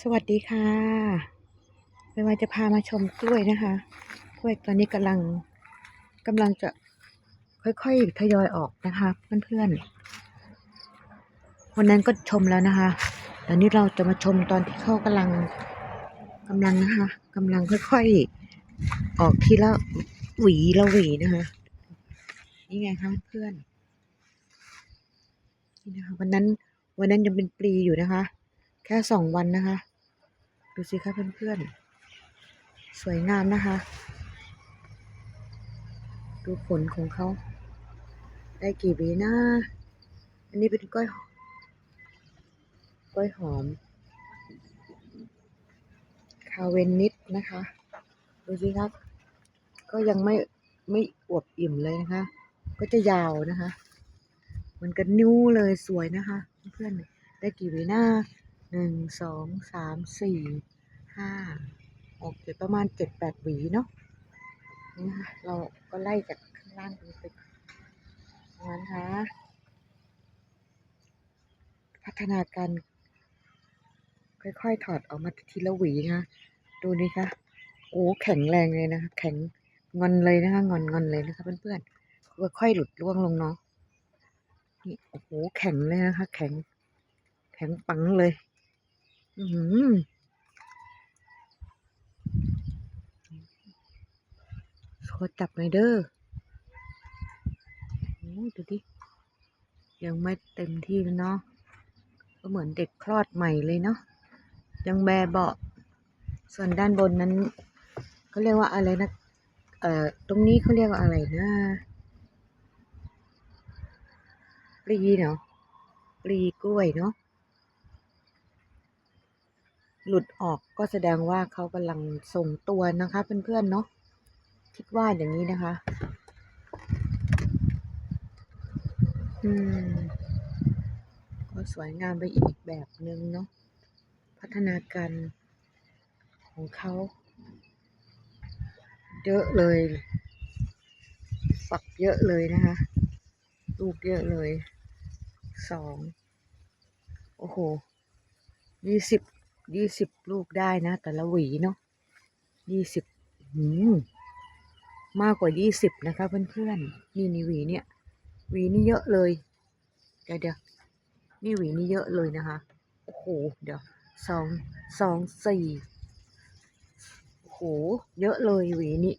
สวัสดีค่ะไม่ว่าจะพามาชมกล้วยนะคะ กล้วยตอนนี้กำลังกำลังจะค่อยๆทยอยออกนะคะเพื่อนๆวันนั้นก็ชมแล้วนะคะตอนนี้เราจะมาชมตอนที่เขากำลังกำลังนะคะกำลังค่อยๆออกทีละหวีละหวีนะคะ นี่ไงคะเพื่อนนี่นะคะวันนั้นวันนั้นยังเป็นปลีอยู่นะคะ แค่สองวันนะคะ ดูสิคะเพื่อนๆ สวยงามนะคะ ดูผลของเขา ได้กี่วีนะอันนี้เป็นกล้อยกล้อยหอม คาเวนนิดนะคะ ดูสิครับ ก็ยังไม่ไม่อวบอิ่มเลยนะคะ ก็จะยาวนะคะเหมือนกันนิ้วเลยสวยนะคะ เพื่อนๆได้กี่วีหน้า หนึ่งสองสามสี่ห้าออกเจ็ดประมาณเจ็ดแปดหวีเนาะนี่นะคะเราก็ไล่จากข้างล่างไปไปงั้นค่ะพัฒนาการค่อยๆถอดออกมาทีละหวีนะคะดูนี่ค่ะโอ้แข็งแรงเลยนะคะแข็งงอนเลยนะคะงอนงอนเลยนะคะเพื่อนๆค่อยๆหลุดร่วงลงเนาะนี่โอ้โหแข็งเลยนะคะ แข็งแข็งปังเลย อืมขอจับหน่อยเด้อโอ้ดูดิ ยังไม่เต็มที่เลยเนาะ ก็เหมือนเด็กคลอดใหม่เลยเนาะ ยังแบเบาะ ส่วนด้านบนนั้นเขาเรียกว่าอะไรนะ เอ่อ ตรงนี้เขาเรียกว่าอะไรนะ ปลีเนาะ ปลีกล้วยเนาะ หลุดออกก็แสดงว่าเขากำลังส่งตัวนะคะเพื่อนๆเนาะคิดว่าอย่างนี้นะคะ อืม ก็สวยงามไปอีกแบบหนึ่งเนาะพัฒนาการของเขาเยอะเลย ฝักเยอะเลยนะคะ ลูกเยอะเลย สอง โอ้โหยี่สิบ ยี่สิบลูกได้นะ แต่ละหวีเนาะยี่สิบหืมากกว่ายี่สิบนะคะเพื่อนๆ นี่นี่หวีเนี่ยหวีนี่เยอะเลย เดี๋ยวเดี๋ยวนี่หวีนี่เยอะเลยนะคะโอ้โหเดี๋ยวสองสองสี่โอ้โหเยอะเลยหวีนี้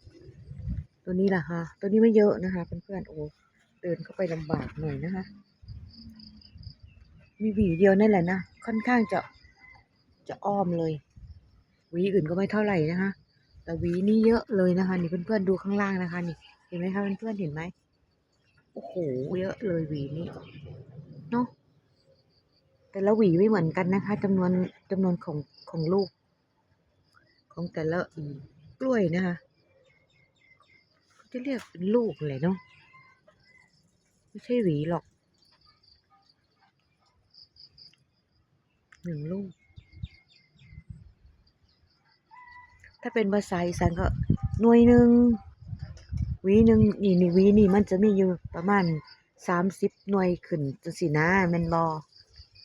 ตัวนี้ล่ะคะตัวนี้ไม่เยอะนะคะเพื่อนๆโอ้เดินเข้าไปลำบากหน่อยนะคะ มีหวีเดียวนั่นแหละนะค่อนข้างจะ จะอ้อมเลยหวีอื่นก็ไม่เท่าไหร่นะคะ แต่หวีนี่เยอะเลยนะคะ นี่เพื่อนๆดูข้างล่างนะคะนี่เห็นไหมคะเพื่อนๆเห็นไหมโอ้โหเยอะเลยหวีนี่เนาะแต่ละหวีไม่เหมือนกันนะคะจำนวนจำนวนของของลูก ของแต่ละกล้วยนะคะเขาจะเรียกเป็นลูกเลยเนาะไม่ใช่หวีหรอกหนึ่งลูก ถ้าเป็นภาษาอีสานก็หน่วยหนึ่งหวีหนึ่งนี่นี่หวีนี่มันจะมีอยู่ประมาณสามสิบหน่วยขึ้นจังสินะแมันบอ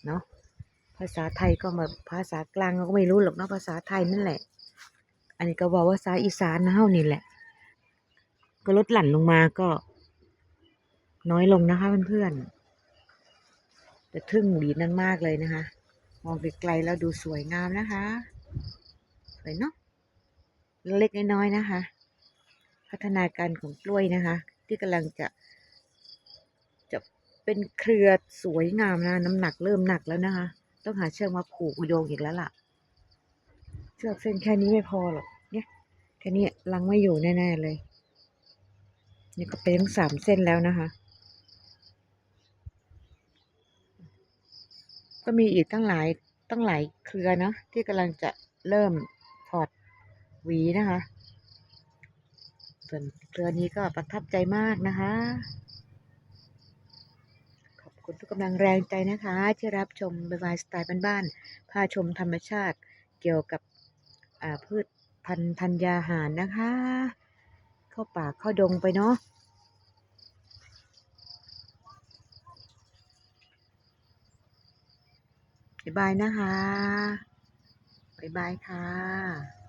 เนาะภาษาไทยก็มาภาษากลางเราก็ไม่รู้หรอกเนาะภาษาไทยนั่นแหละ อันนี้ก็บอกว่าภาษาอีสานนะเฮานี่แหละ ก็ลดหลั่นลงมาก็ น้อยลงนะคะเพื่อนๆแต่ทึ่งหวีนั้นมากเลยนะคะ มองไกลๆแล้วดูสวยงามนะคะสวยเนาะ เล็กน้อยๆนะคะ พัฒนาการของกล้วยนะคะ ที่กำลังจะ จะเป็นเครือสวยงามนะน้ำหนักเริ่มหนักแล้วนะคะ ต้องหาเชือกมาผูกโยงอีกแล้วล่ะ เชือกเส้นแค่นี้ไม่พอหรอกเนี่ยแค่นี้ลังไม่อยู่แน่ๆเลย นี่ก็เป็นทั้งสามเส้นแล้วนะคะ ก็มีอีกตั้งหลายตั้งหลายเครือนะที่กำลังจะเริ่ม หวีนะคะ ส่วนเรือนี้ก็ประทับใจมากนะคะ ขอบคุณทุกกำลังแรงใจนะคะ ที่รับชมบายสไตล์บ้านๆพาชมธรรมชาติเกี่ยวกับพืชพันธุ์ธัญญาหารนะคะ เข้าป่าเข้าดงไปเนาะบ๊ายบายนะคะบ๊ายบายค่ะ